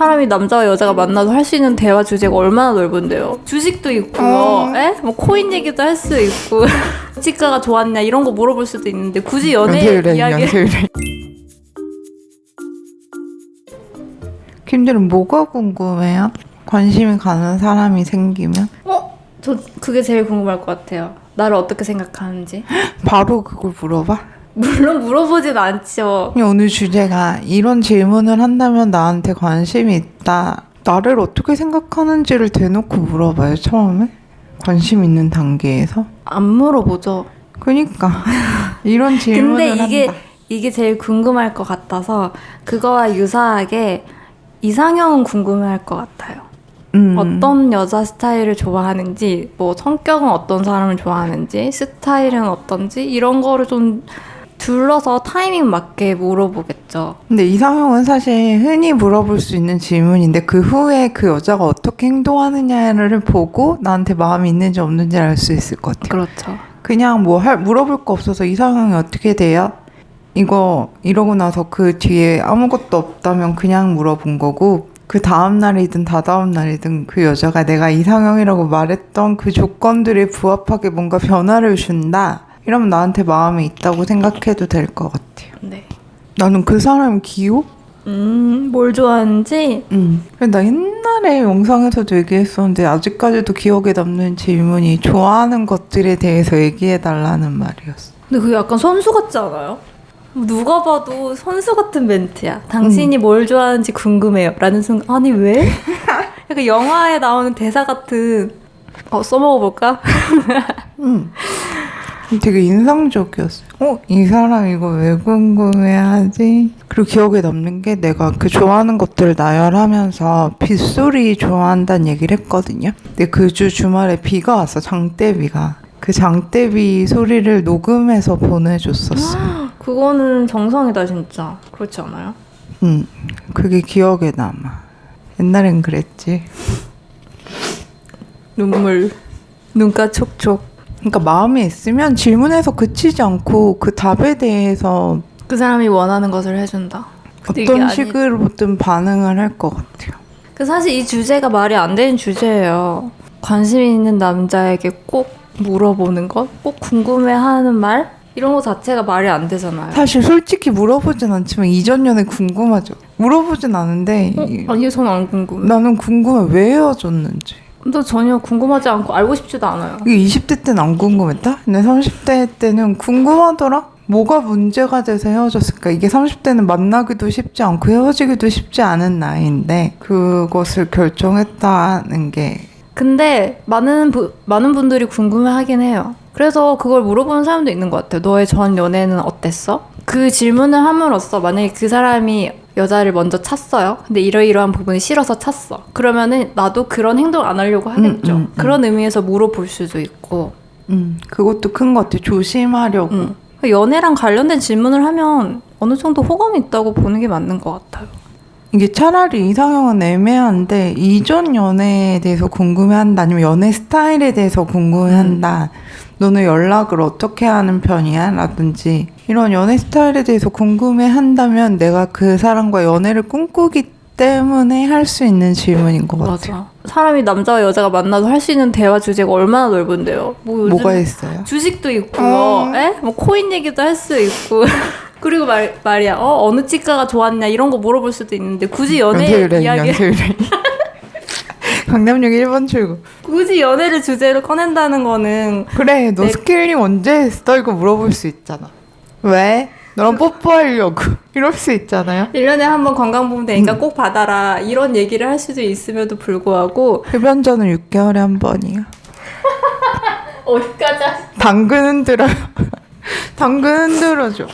사람이 남자와 여자가 만나서 할 수 있는 대화 주제가 얼마나 넓은데요. 주식도 있고요. 어. 에? 뭐 코인 얘기도 할 수 있고 치과가 좋았냐 이런 거 물어볼 수도 있는데 굳이 연애 연세율에 이야기 연세율에. 김들은 뭐가 궁금해요? 관심이 가는 사람이 생기면 어? 저 그게 제일 궁금할 것 같아요. 나를 어떻게 생각하는지. 바로 그걸 물어봐. 물론 물어보진 않죠. 오늘 주제가 이런 질문을 한다면 나한테 관심이 있다. 나를 어떻게 생각하는지를 대놓고 물어봐요 처음에 관심 있는 단계에서. 안 물어보죠. 그니까 이런 질문을 근데 이게 한다. 이게 제일 궁금할 것 같아서 그거와 유사하게 이상형은 궁금해할 것 같아요. 음. 어떤 여자 스타일을 좋아하는지, 뭐 성격은 어떤 사람을 좋아하는지, 스타일은 어떤지 이런 거를 좀 둘러서 타이밍 맞게 물어보겠죠. 근데 이상형은 사실 흔히 물어볼 수 있는 질문인데 그 후에 그 여자가 어떻게 행동하느냐를 보고 나한테 마음이 있는지 없는지 알 수 있을 것 같아요. 그렇죠. 그냥 뭐 할 물어볼 거 없어서 이상형이 어떻게 돼요? 이거 이러고 나서 그 뒤에 아무것도 없다면 그냥 물어본 거고 그 다음 날이든 다다음 날이든 그 여자가 내가 이상형이라고 말했던 그 조건들에 부합하게 뭔가 변화를 준다. 이러면 나한테 마음이 있다고 생각해도 될 것 같아요. 네. 나는 그 사람이 귀여워? 음, 뭘 좋아하는지 응. 나 옛날에 영상에서도 얘기했었는데 아직까지도 기억에 남는 질문이 좋아하는 것들에 대해서 얘기해 달라는 말이었어. 근데 그게 약간 선수 같지 않아요? 누가 봐도 선수 같은 멘트야. 당신이 뭘 좋아하는지 궁금해요. 라는 순간, 아니, 왜? 약간 영화에 나오는 대사 같은, 어, 써먹어볼까? 응. 되게 인상적이었어. 어, 이 사람 이거 왜 궁금해하지? 그리고 기억에 남는 게 내가 그 좋아하는 것들을 나열하면서 빗소리 좋아한다는 얘기를 했거든요. 근데 그 주 주말에 비가 왔어, 장대비가. 그 장대비 소리를 녹음해서 보내줬었어. 그거는 정성이다, 진짜. 그렇지 않아요? 응, 그게 기억에 남아. 옛날엔 그랬지. 눈물, 눈가 촉촉. 그러니까 마음에 있으면 질문에서 그치지 않고 그 답에 대해서 그 사람이 원하는 것을 해준다. 근데 이게 어떤 아니- 식으로든 반응을 할 것 같아요. 그 사실 이 주제가 말이 안 되는 주제예요. 관심 있는 남자에게 꼭 물어보는 것, 꼭 궁금해하는 말 이런 거 자체가 말이 안 되잖아요. 사실 솔직히 물어보진 않지만 이전 연애 궁금하죠. 물어보진 않은데 이- 어? 아니 저는 안 궁금해. 나는 궁금해 왜 헤어졌는지. 나 전혀 궁금하지 않고 알고 싶지도 않아요. 이게 20대 때는 안 궁금했다? 근데 30대 때는 궁금하더라? 뭐가 문제가 돼서 헤어졌을까? 이게 30대는 만나기도 쉽지 않고 헤어지기도 쉽지 않은 나이인데 그것을 결정했다는 게 근데 많은 부, 많은 분들이 궁금해하긴 해요. 그래서 그걸 물어보는 사람도 있는 것 같아요. 너의 전 연애는 어땠어? 그 질문을 함으로써 만약에 그 사람이 여자를 먼저 찼어요. 근데 이러이러한 부분이 싫어서 찼어. 그러면은 나도 그런 행동 안 하려고 하겠죠. 음, 음, 음. 그런 의미에서 물어볼 수도 있고. 음, 그것도 큰 것 같아. 조심하려고. 음. 연애랑 관련된 질문을 하면 어느 정도 호감이 있다고 보는 게 맞는 것 같아요. 이게 차라리 이상형은 애매한데 이전 연애에 대해서 궁금해한다 아니면 연애 스타일에 대해서 궁금해한다 너는 연락을 어떻게 하는 편이야? 라든지 이런 연애 스타일에 대해서 궁금해한다면 내가 그 사람과 연애를 꿈꾸기 때문에 할 수 있는 질문인 것 같아요 맞아. 사람이 남자와 여자가 만나서 할 수 있는 대화 주제가 얼마나 넓은데요. 뭐 요즘 뭐가 있어요? 주식도 있고요. 어. 에? 뭐 코인 얘기도 할 수 있고. 그리고 말, 말이야. 어, 어느 치과가 좋았냐 이런 거 물어볼 수도 있는데 굳이 연애 연세율에 이야기 연세율에 강남역 1번 출구 굳이 연애를 주제로 꺼낸다는 거는 그래 너 네. 스케일링 언제 했어? 이거 물어볼 수 있잖아 왜? 너랑 뽀뽀하려고 이럴 수 있잖아요 1년에 한 번 건강보험 되니까 꼭 받아라. 이런 얘기를 할 수도 있음에도 불구하고 흡연자는 6개월에 한 번이야. 어디까지 당근 흔들어. 당근 흔들어줘.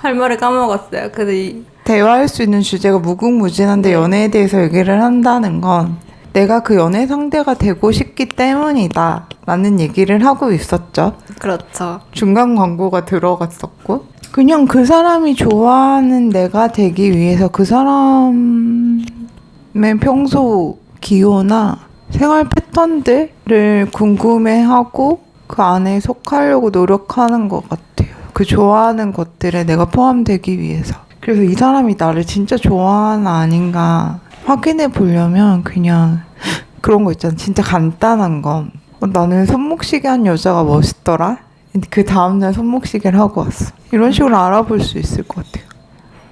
할 말을 까먹었어요. 근데 이 대화할 수 있는 주제가 무궁무진한데 네. 연애에 대해서 얘기를 한다는 건 내가 그 연애 상대가 되고 싶기 때문이다. 라는 얘기를 하고 있었죠. 그렇죠. 중간 광고가 들어갔었고. 그냥 그 사람이 좋아하는 내가 되기 위해서 그 사람의 평소 기호나 생활 패턴들을 궁금해하고 그 안에 속하려고 노력하는 것 같아요. 그 좋아하는 것들에 내가 포함되기 위해서. 그래서 이 사람이 나를 진짜 좋아하나 아닌가 확인해 보려면 그냥 그런 거 있잖아. 진짜 간단한 거. 어, 나는 손목시계 한 여자가 멋있더라. 그 다음날 손목시계를 하고 왔어. 이런 식으로 알아볼 수 있을 것 같아요.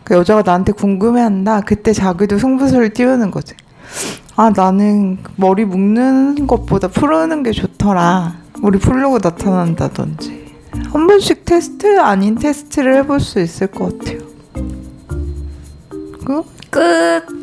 그 여자가 나한테 궁금해한다. 그때 자기도 승부수를 띄우는 거지. 아 나는 머리 묶는 것보다 풀어는 게 좋더라. 우리 풀려고 나타난다든지. 한 번씩 테스트 아닌 테스트를 해볼 수 있을 것 같아요. 그 끝.